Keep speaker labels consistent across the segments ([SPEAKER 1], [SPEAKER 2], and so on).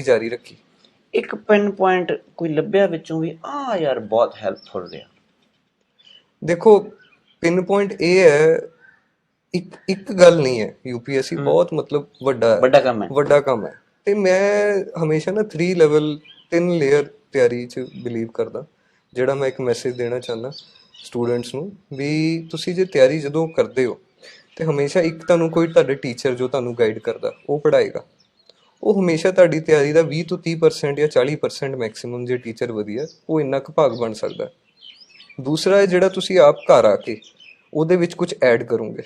[SPEAKER 1] ਜਾਰੀ ਰੱਖੀ।
[SPEAKER 2] ਇੱਕ ਪਿਨ ਪੁਆਇੰਟ ਕੋਈ ਲੱਭਿਆ ਵਿੱਚੋਂ ਵੀ ਆ ਯਾਰ ਬਹੁਤ ਹੈਲਪਫੁਲ ਰਿਹਾ।
[SPEAKER 1] ਦੇਖੋ ਪਿਨ ਪੁਆਇੰਟ ਇਹ ਹੈ ਇੱਕ ਇੱਕ ਗੱਲ ਨਹੀਂ ਹੈ। ਯੂਪੀਐਸਸੀ ਬਹੁਤ ਮਤਲਬ ਵੱਡਾ
[SPEAKER 2] ਵੱਡਾ ਕੰਮ ਹੈ।
[SPEAKER 1] ਵੱਡਾ ਕੰਮ ਹੈ। ਤੇ ਮੈਂ ਹਮੇਸ਼ਾ ਨਾ 3 ਲੈਵਲ 3 ਲੇਅਰ ਤਿਆਰੀ ਚ ਬਿਲੀਵ ਕਰਦਾ ਜਿਹੜਾ ਮੈਂ ਇੱਕ ਮੈਸੇਜ ਦੇਣਾ ਚਾਹੁੰਦਾ ਸਟੂਡੈਂਟਸ ਨੂੰ ਵੀ ਤੁਸੀਂ ਜੇ ਤਿਆਰੀ ਜਦੋਂ ਕਰਦੇ ਹੋ ਤੇ ਹਮੇਸ਼ਾ ਇੱਕ ਤੁਹਾਨੂੰ ਕੋਈ ਤੁਹਾਡੇ ਟੀਚਰ ਜੋ ਤੁਹਾਨੂੰ ਗਾਈਡ ਕਰਦਾ ਉਹ ਪੜਾਏਗਾ ਉਹ ਹਮੇਸ਼ਾ ਤੁਹਾਡੀ ਤਿਆਰੀ ਦਾ 20 ਤੋਂ 30% ਜਾਂ 40% ਮੈਕਸਿਮਮ ਜੇ ਟੀਚਰ ਵਧੀਆ ਉਹ ਇੰਨਾ ਕੁ ਭਾਗ ਬਣ ਸਕਦਾ। ਦੂਸਰਾ ਹੈ ਜਿਹੜਾ ਤੁਸੀਂ ਆਪ ਘਰ ਆ ਕੇ ਉਹਦੇ ਵਿੱਚ ਕੁਝ ਐਡ ਕਰੋਗੇ।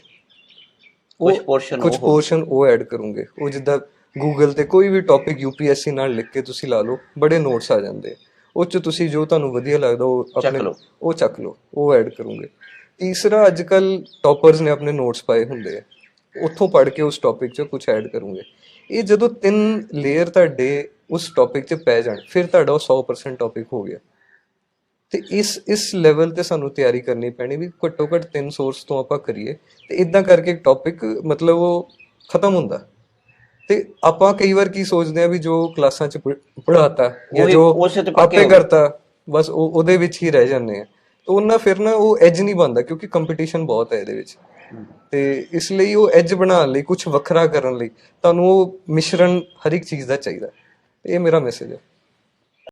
[SPEAKER 2] ਕੁਝ ਪੋਰਸ਼ਨ
[SPEAKER 1] ਕੁਝ ਪੋਰਸ਼ਨ ਉਹ ਐਡ ਕਰੂੰਗੇ। ਉਹ ਜਿੱਦਾਂ ਗੂਗਲ ਤੇ ਕੋਈ ਵੀ ਟੌਪਿਕ ਯੂਪੀਐਸਸੀ ਨਾਲ ਲਿਖ ਕੇ ਤੁਸੀਂ ਲਾ ਲਓ ਬੜੇ ਨੋਟਸ ਆ ਜਾਂਦੇ। ਉਹ ਚ ਤੁਸੀਂ ਜੋ ਤੁਹਾਨੂੰ ਵਧੀਆ ਲੱਗਦਾ ਉਹ ਆਪਣੇ। ਉਹ ਚੱਕ ਲਓ ਉਹ ਐਡ ਕਰੂੰਗੇ। ਤੀਸਰਾ ਅੱਜ ਕੱਲ ਟੌਪਰਸ ਨੇ ਆਪਣੇ ਨੋਟਸ ਪਾਏ ਹੁੰਦੇ ਆ। ਉੱਥੋਂ ਪੜ੍ਹ ਕੇ ਉਸ ਟੌਪਿਕ 'ਚ ਕੁਝ ਐਡ ਕਰੂੰਗੇ। ਇਹ ਜਦੋਂ ਤਿੰਨ ਲੇਅਰ ਤੁਹਾਡੇ ਉਸ ਟੌਪਿਕ 'ਚ ਪੈ ਜਾਣ ਫਿਰ ਤੁਹਾਡਾ ਉਹ 100% ਟੌਪਿਕ ਹੋ ਗਿਆ। ਤੇ ਇਸ ਇਸ ਲੈਵਲ ਤੇ ਸਾਨੂੰ ਤਿਆਰੀ ਕਰਨੀ ਪੈਣੀ ਵੀ ਘੱਟੋ ਘੱਟ ਤਿੰਨ ਸੋਰਸ ਤੋਂ ਆਪਾਂ ਕਰੀਏ। ਤੇ ਇਦਾਂ ਕਰਕੇ ਇੱਕ ਟੌਪਿਕ ਮਤਲਬ ਉਹ ਖਤਮ ਹੁੰਦਾ। ਤੇ ਆਪਾਂ ਕਈ ਵਾਰ ਕੀ ਸੋਚਦੇ ਆ ਵੀ ਜੋ ਕਲਾਸਾਂ ਚ ਪੜਾਤਾ ਜਾਂ ਜੋ ਆਪੇ। ਕਰਤਾ ਬਸ ਉਹ ਉਹਦੇ ਵਿੱਚ ਹੀ ਰਹਿ ਜਾਂਦੇ ਆ ਤਾਂ ਉਹਨਾਂ ਫਿਰ ਨਾ ਉਹ ਐਜ ਨਹੀਂ ਬਣਦਾ ਕਿਉਂਕਿ ਕੰਪੀਟੀਸ਼ਨ ਬਹੁਤ ਹੈ ਇਹਦੇ ਵਿੱਚ। ਤੇ ਇਸ ਲਈ ਉਹ ਐਜ ਬਣਾਉਣ ਲਈ ਕੁਝ ਵੱਖਰਾ ਕਰਨ ਲਈ ਤੁਹਾਨੂੰ ਉਹ ਮਿਸ਼ਰਣ ਹਰ ਇੱਕ ਚੀਜ਼ ਦਾ ਚਾਹੀਦਾ ਇਹ ਮੇਰਾ ਮੈਸੇਜ ਹੈ।